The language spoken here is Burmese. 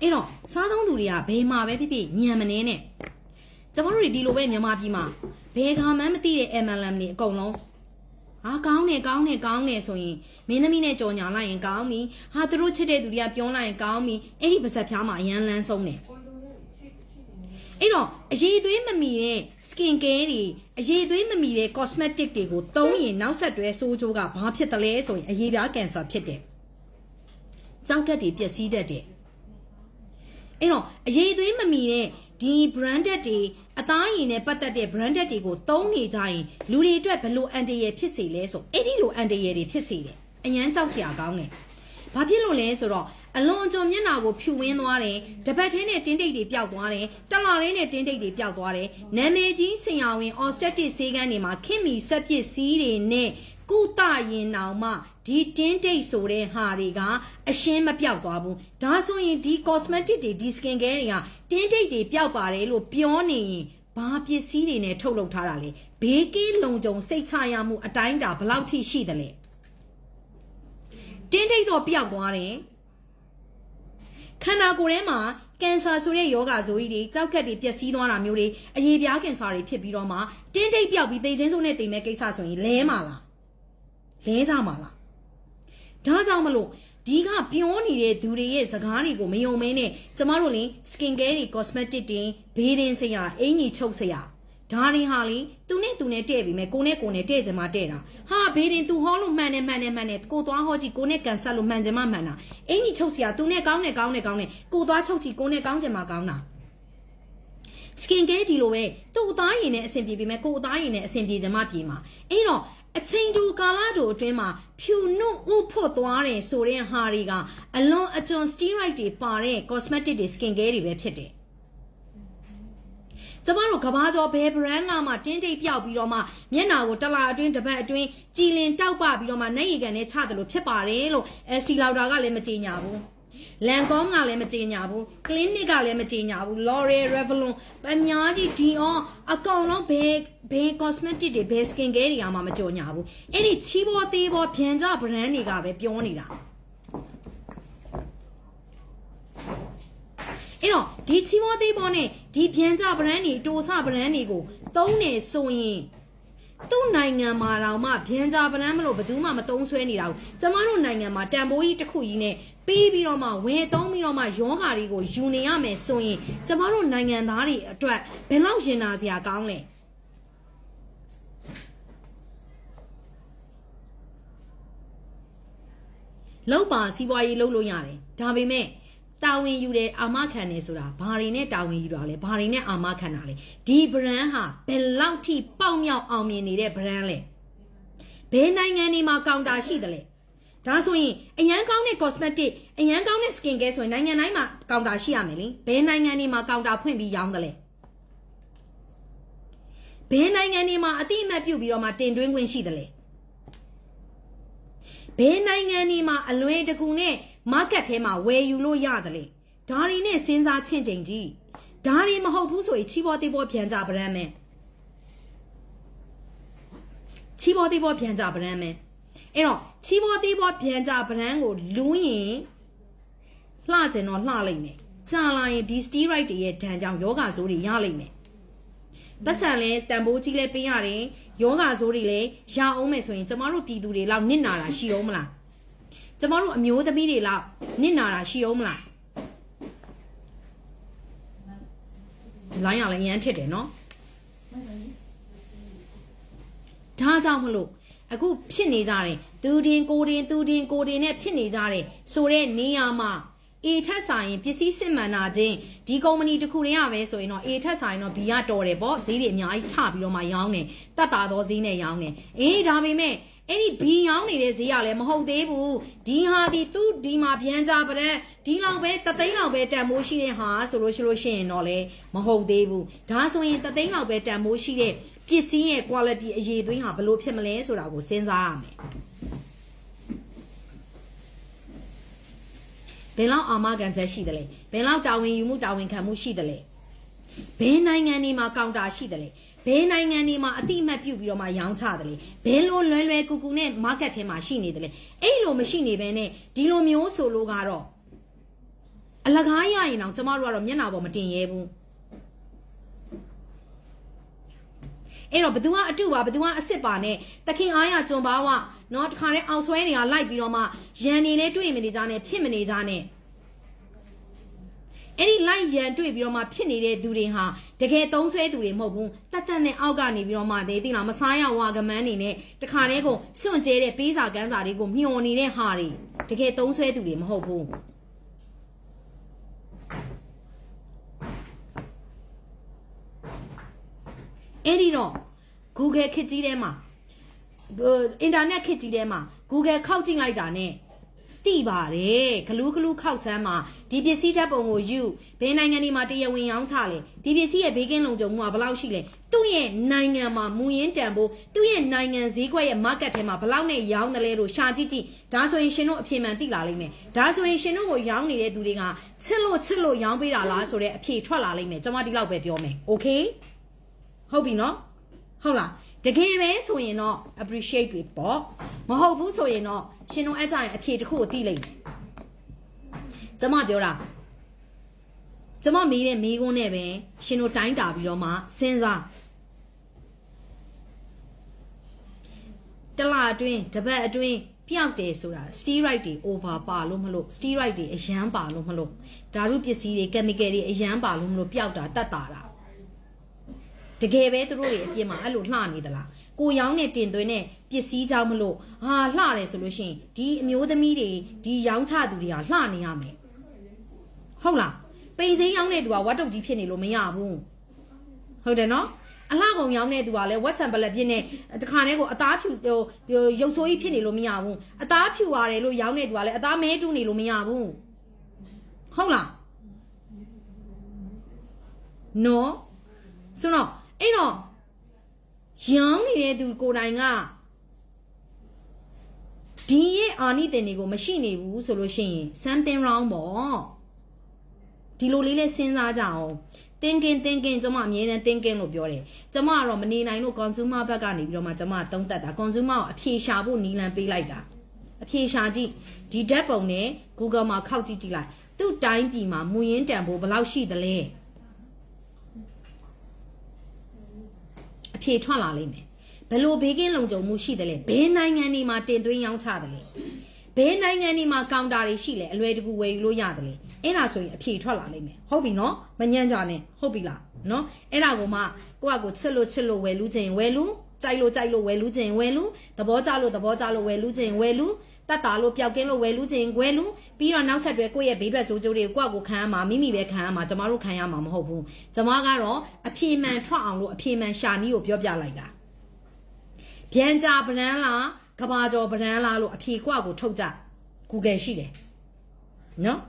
အဲ့တော့စားသုံးသူတွေကဘယ်မှာပဲဖြစ်ဖြစ်ညံမနေနဲ့ကျမတို့တွေဒီလိုပဲမြန်မာပြည်မှာဘယ်ခါမှမသိတဲ့ MLM တွေအကုန်လုံးဟာကောင်းတယ်ကောင်းတယ်ကောင်းတယ်ဆိုရင်မင်းသမီးနဲ့ကြော်ညာလိုက်ရင်ကောင်းပြီဟာသူတို့ချစ်တဲ့သူတွေကပြောလိုက်ရင်ကောင်းပြီအဲ့ဒီပါဇက်ဖျားမှာအရန်လန်းဆုံးတယ်အဲ့တော့အရေးသွေးမမီတဲ့ skin care တွေအရေးသွေးမမီတဲ့ cosmetic တွေကိုသုံးရင်နောက်ဆက်တွဲဆိုးကျိုးကဘာဖြစ်တယ်လဲဆိုရင်အရေးပြားကင်ဆာဖြစ်တယ်။ကြောက်ကက်တွေပျက်စီးတတ်တယ်။ အဲ့တော့အရေးသွေးမမီတဲ့ဒီ branded တွေအသားရည်နဲ့ပတ်သက်တဲ့ branded တွေကိုသုံးနေကြရင်လူတွေအတွက်ဘယ်လိုအန်တရယ်ဖြစ်စေလဲဆိုအဲ့ဒီလိုအန်တရယ်တွေဖြစ်စေတယ်။အញ្ញမ်းကြောက်စရာကောင်းတယ်။ဘာဖြစ်လို့လဲဆိုတော့အလွန်အကျွံမျက်နှာကိုဖြူဝင်းသွားတယ်တပတ်သေးနဲ့တင်းတိတ်တွေပျောက်သွားတယ်တလလေးနဲ့တင်းတိတ်တွေပျောက်သွားတယ်နာမည်ကြီးဆင်ရဝင် obstetric ဆေးကန်းတွေမှာခင်မီဆက်ပစ္စည်းတွေနဲ့ကုသရင်တောင်မှ ဒီတင်းတိတ်ဆိုတဲ့ဟာတွေကအရှင်းမပြောက်သွားဘူးဒါဆိုရင်ဒီ cosmetic တွေဒီ skin care တွေကတင်းတိတ်တွေပျောက်ပါတယ်လို့ပြောနေရင်ဘာပစ္စည်းတွေနဲ့ထုတ်လုပ်ထားတာလဲဘေးကင်းလုံခြုံစိတ်ချရမှုအတိုင်းအတာဘယ်လောက်ထိရှိသလဲတင်းတိတ်တော့ပျောက်သွားတယ်ခန္ဓာကိုယ်ထဲမှာကင်ဆာဆိုတဲ့ယောဂဇိုကြီးတွေကြောက်ကက်တွေပျက်စီးသွားတာမျိုးတွေအရေးပြားကင်ဆာတွေဖြစ်ပြီးတော့မှတင်းတိတ်ပြောက်ပြီးသေခြင်းဆုံးနဲ့တိမ်မဲ့ကိစ္စဆိုရင်လဲမှာလားလဲကြမှာလား ဒါကြောင့်မလို့ဒီကပြောနေတဲ့သူတွေရဲ့စကားတွေကိုမယုံမင်းနဲ့ကျမတို့လင် skin care တွေ cosmetic တွေဘေးဒင်းစရာအင်ကြီးချုပ်စရာဒါတွေဟာလေသူနဲ့သူနဲ့တဲ့ပြီမဲ့ကိုနဲ့ကိုနဲ့တဲ့ချင်မှတဲ့တာဟာဘေးဒင်းသူဟောလို့မှန်တယ်မှန်တယ်မှန်တယ်ကိုသွားဟောကြည့်ကိုနဲ့ကန်ဆက်လို့မှန်ချင်မှမှန်တာအင်ကြီးချုပ်စရာသူနဲ့ကောင်းတယ်ကောင်းတယ်ကောင်းတယ်ကိုသွားချုပ်ကြည့်ကိုနဲ့ကောင်းချင်မှကောင်းတာ skin care ဒီလိုပဲသူ့အသားရည်နဲ့အဆင်ပြေပြီမဲ့ကိုယ်အသားရည်နဲ့အဆင်ပြေချင်မှပြေမှာအဲ့တော့အချိန်တူကာလတူအတွင်းမှာဖြူနုဥဖို့သွားတယ်ဆိုတဲ့ဟာတွေကအလွန်အကျွံ steroid တွေပါတဲ့ cosmetic တွေ skin care တွေပဲဖြစ်တယ်ကျမတို့ကဘာကျော်ဘယ် brand ကမှတင်းတိတ်ပြောက်ပြီးတော့မှမျက်နှာကိုတစ်လားအတွင်းတစ်ပတ်အတွင်းကြည်လင်တောက်ပပြီးတော့မှနှက်ရည်ကန်နဲ့ချတယ်လို့ဖြစ်ပါတယ်လို့ ST Lauder ကလည်းမကြေညာဘူး လန်ကောကလည်းမကြေညာဘူး clinic ကလည်းမကြေညာဘူး L'Oreal Revlon အများကြီး Dior အကောင်လုံးဘယ်ဘယ် cosmetic တွေဘယ် skin care တွေကမှမကြော်ညာဘူးအဲ့ဒီချီးဘောသေးဘောဖြန်ကြ brand တွေကပဲပြောနေတာအဲ့တော့ဒီချီးဘောသေးဘောနဲ့ဒီဖြန်ကြ brand တွေတိုဆ brand တွေကိုသုံးနေဆိုရင် သူ့နိုင်ငံမှာတော့မှဗျံကြပနန်းမလို့ဘယ်သူမှမတုံးဆွဲနေတာဘူးကျမတို့နိုင်ငံမှာတန်ဖိုးကြီးတစ်ခုကြီးနဲ့ပြီးပြီးတော့မှဝင်သုံးပြီးတော့မှယောဂါတွေကိုယူနေရမယ်ဆိုရင်ကျမတို့နိုင်ငံသားတွေအတွက်ဘယ်လောက်ရင်နာစရာကောင်းလဲလောက်ပါစီးပွားရေးလုပ်လို့ရတယ်ဒါပေမဲ့ တာဝန်ယူတယ်အာမခံတယ်ဆိုတာဘာတွေနဲ့တာဝန်ယူတာလဲဘာတွေနဲ့အာမခံတာလဲဒီ brand ဟာဘယ်လောက်ထိပေါက်မြောက်အောင်မြင်နေတဲ့ brand လဲဘယ်နိုင်ငံတွေမှာကောင်တာရှိတယ်လဲဒါဆိုရင်အရန်ကောင်းတဲ့ cosmetic အရန်ကောင်းတဲ့ skin care ဆိုရင်နိုင်ငံတိုင်းမှာကောင်တာရှိရမယ်လေဘယ်နိုင်ငံတွေမှာကောင်တာဖွင့်ပြီးရောင်းတယ်လဲဘယ်နိုင်ငံတွေမှာအတိအမှတ်ပြုတ်ပြီးတော့မှတင်သွင်းခွင့်ရှိတယ်လဲဘယ်နိုင်ငံတွေမှာအလွယ်တကူနဲ့ market ထဲမှာဝယ်ယူလို့ရတယ်လေဒါတွေနဲ့စဉ်းစားချင့်ချိန်ကြီးဒါတွေမဟုတ်ဘူးဆိုရင်ချီးပေါ်သေးပေါ်ပြန်ကြဗရမ်းမယ်ချီးပေါ်သေးပေါ်ပြန်ကြဗရမ်းမယ်အဲ့တော့ချီးပေါ်သေးပေါ်ပြန်ကြဗရမ်းကိုလူးရင်လှကျင်တော့လှလိုက်မယ်ကြာလာရင်ဒီ steroid တွေရဲ့ဒဏ်ကြောင့်ယောဂဆိုးတွေရလိမ့်မယ်ပတ်စံလဲတန်ဖိုးကြီးလဲပေးရတယ်ယောဂဆိုးတွေလဲရအောင်မယ်ဆိုရင်ကျမတို့ပြည်သူတွေလောက်နစ်နာတာရှိအောင်မလား ကျမတို့အမျိုးသမီးတွေလောက်နစ်နာတာရှိအောင်မလားလိုင်းရလည်းအရန်ထစ်တယ်နော်ဒါကြောင့်မလို့အခုဖြစ်နေကြတယ်သူတင်ကိုတင်သူတင်ကိုတင်နဲ့ဖြစ်နေကြတယ်ဆိုတဲ့နေရာမှာအေထက်ဆိုင်ရင်ပစ္စည်းစစ်မှန်တာချင်းဒီကုမ္ပဏီတစ်ခုတည်းရပဲဆိုရင်တော့အေထက်ဆိုင်တော့ဘီကတော်တယ်ပေါ့ဈေးတွေအများကြီးချပြီးတော့မှရောင်းတယ်တတ်တာသောဈေးနဲ့ရောင်းတယ်အေးဒါပေမဲ့ အဲ့ဒီဘီရောင်းနေတဲ့ဈေးကလည်းမဟုတ်သေးဘူးဒီဟာဒီသူဒီမှာပြန်ကြပတဲ့ဒီလောက်ပဲတသိန်းလောက်ပဲတန်မိုးရှိတဲ့ဟာဆိုလို့ရှိလို့ရှိရင်တော့လေမဟုတ်သေးဘူးဒါဆိုရင်တသိန်းလောက်ပဲတန်မိုးရှိတဲ့ပစ္စည်းရဲ့ quality အရေးသွင်းဟာဘယ်လိုဖြစ်မလဲဆိုတာကိုစဉ်းစားရမယ်ဘယ်လောက်အာမခံချက်ရှိတယ်လဲဘယ်လောက်တာဝန်ယူမှုတာဝန်ခံမှုရှိတယ်လဲဘယ်နိုင်ငံတွေမှာကောင်တာရှိတယ်လဲ ဘယ်နိုင်ငံတွေမှာအတိအမှတ်ပြုပြီးတော့မှရောင်းချတယ်လဲဘယ်လိုလွယ်လွယ်ကူကူနဲ့ market ထဲမှာရှိနေတယ်လဲအဲ့လိုမရှိနေဘဲနဲ့ဒီလိုမျိုးဆိုလို့ကတော့အလ လကားရရင်တော့ကျမတို့ကတော့မျက်နှာပေါ်မတင်ရဲဘူးအဲ့တော့ဘသူကအတုပါဘသူကအစ်စ်ပါနဲ့တခင်အားရကြုံပါဝเนาะတခါတည်းအောင်ဆွဲနေတာလိုက်ပြီးတော့မှရန်နေနဲ့တွေ့မနေကြနဲ့ဖြစ်မနေကြနဲ့ အဲ့ဒီလိုက်ရန်တွေ့ပြီးတော့မှဖြစ်နေတဲ့သူတွေဟာတကယ်သုံးဆွဲသူတွေမဟုတ်ဘူးတတ်တတ်နဲ့အောက်ကနေပြီးတော့မှဒေသိလားမစားရဝါကမန်းနေနဲ့တခါတည်းကိုစွန့်ကျဲတဲ့ပေးစာကန်းစာတွေကိုမျှော်နေတဲ့ဟာတွေတကယ်သုံးဆွဲသူတွေမဟုတ်ဘူးအဲ့ဒီတော့ Google ခစ်ကြီးထဲမှာအင်တာနက်ခစ်ကြီးထဲမှာ Google ခောက်ကြည့်လိုက်တာနဲ့ တိပါတယ်ဂလူးဂလူးခောက်ဆန်းမှာဒီပစ္စည်းဓာတ်ပုံကိုယူဘယ်နိုင်ငံဒီမှာတရားဝင်ရောင်းချလဲဒီပစ္စည်းရဲ့ဘေးကင်းလုံခြုံမှုကဘယ်လောက်ရှိလဲသူ့ရဲ့နိုင်ငံမှာမူရင်းတန်ဖို့သူ့ရဲ့နိုင်ငံဈေးကွက်ရဲ့ market ထဲမှာဘယ်လောက်နဲ့ရောင်းတယ်လဲလို့ရှာကြည့်ကြည့်ဒါဆိုရင်ရှင်တို့အဖြေမှန်သိလာလိမ့်မယ်ဒါဆိုရင်ရှင်တို့ကိုရောင်းနေတဲ့သူတွေကချစ်လို့ချစ်လို့ရောင်းပေးတာလားဆိုတဲ့အဖြေထွက်လာလိမ့်မယ်ကျွန်မဒီလောက်ပဲပြောမယ် okay ဟုတ်ပြီနော်ဟုတ်လား တကယ်ပဲဆိုရင်တော့ appreciate ပြီပေါ့မဟုတ်ဘူးဆိုရင်တော့ရှင်တို့အဲ့ကြရင်အဖြေတစ်ခုကိုသိလိမ့်မယ်ကျမပြောတာကျမမေးတဲ့မေးခွန်းနဲ့ပဲရှင်တို့တိုင်းတာပြီးတော့မှစဉ်းစားတလအတွင်းတပတ်အတွင်းပျောက်တယ်ဆိုတာ steroid တွေ over ပါလို့မလို့ steroid တွေအရန်ပါလို့မလို့ဓာတုပစ္စည်းတွေ chemical တွေအရန်ပါလို့မလို့ပျောက်တာတတ်တာတာ တကယ်ပဲသူတို့တွေအပြစ်မှာအဲ့လိုလှနေသလားကိုရောင်းနဲ့တင်သွင်းတဲ့ပစ္စည်းကြောင့်မလို့ဟာလှတယ်ဆိုလို့ရှိရင်ဒီအမျိုးသမီးတွေဒီရောင်းချသူတွေဟာလှနေရမယ်ဟုတ်လားပိန်စိမ်းရောင်းတဲ့သူကဝတ်တုတ်ကြီးဖြစ်နေလို့မရဘူးဟုတ်တယ်နော်အလှကုန်ရောင်းတဲ့သူကလည်းဝက်ဆန်ပလက်ဖြစ်နေတခါတည်းကိုအသားဖြူဟိုရုပ်ဆိုးကြီးဖြစ်နေလို့မရဘူးအသားဖြူရတယ်လို့ရောင်းတဲ့သူကလည်းအသားမဲတူးနေလို့မရဘူးဟုတ်လားနော်ဆိုတော့ အဲ့တော့ရောင်းနေတဲ့သူကိုယ်တိုင်ကဒီရဲ့အာနိသင်တွေကိုမရှိနေဘူးဆိုလို့ရှိရင် something wrong ပေါ့ဒီလိုလေးလေးစဉ်းစားကြအောင် thinking thinking ကျွန်မအမြဲတမ်း thinking လို့ပြောတယ်ကျွန်မကတော့မနေနိုင်လို့ consumer ဘက်ကနေပြီးတော့မှကျွန်မသုံးသက်တာ consumer ကိုအဖြေရှာဖို့နီလန်ပေးလိုက်တာအဖြေရှာကြည့်ဒီဓာတ်ပုံနဲ့ Google မှာခောက်ကြည့်ကြည့်လိုက်သူ့တိုင်းပြည်မှာမူရင်းတန်ဖိုးဘယ်လောက်ရှိသလဲ အဖြေထွက်လာလိမ့်မယ်ဘယ်လိုဘေးကင်းလုံခြုံမှုရှိသလဲဘယ်နိုင်ငံတွေမှာတင်သွင်းရောင်းချသလဲဘယ်နိုင်ငံတွေမှာကောင်တာတွေရှိလဲအလွယ်တကူဝယ်ယူလို့ရတယ်လေအဲ့ဒါဆိုရင်အဖြေထွက်လာလိမ့်မယ်ဟုတ်ပြီနော်မညံ့ကြနဲ့ဟုတ်ပြီလားနော်အဲ့ဒါကိုမှကိုယ့်အကိုချစ်လို့ချစ်လို့ဝယ်လူချင်းဝယ်လူကြိုက်လို့ကြိုက်လို့ဝယ်လူချင်းဝယ်လူသဘောကျလို့သဘောကျလို့ဝယ်လူချင်းဝယ်လူ တတ်တာလို့ပျောက်ကင်းလို့ဝယ်လူချင်းဝယ်လူပြီးတော့နောက်ဆက်တွဲကိုယ့်ရဲ့ဘေးထွက်စိုးကျိုးတွေကိုယ့်အကိုခံရမှာမိမိပဲခံရမှာကျမတို့ခံရမှာမဟုတ်ဘူးကျမကတော့အဖြေမှန်ထွက်အောင်လို့အဖြေမှန်ရှာနည်းကိုပြောပြလိုက်တာဗျံကြာဗရန်လားကဘာကျော်ဗရန်လားလို့အဖြေကွာကိုထုတ်ကြ Google ရှိတယ်နော်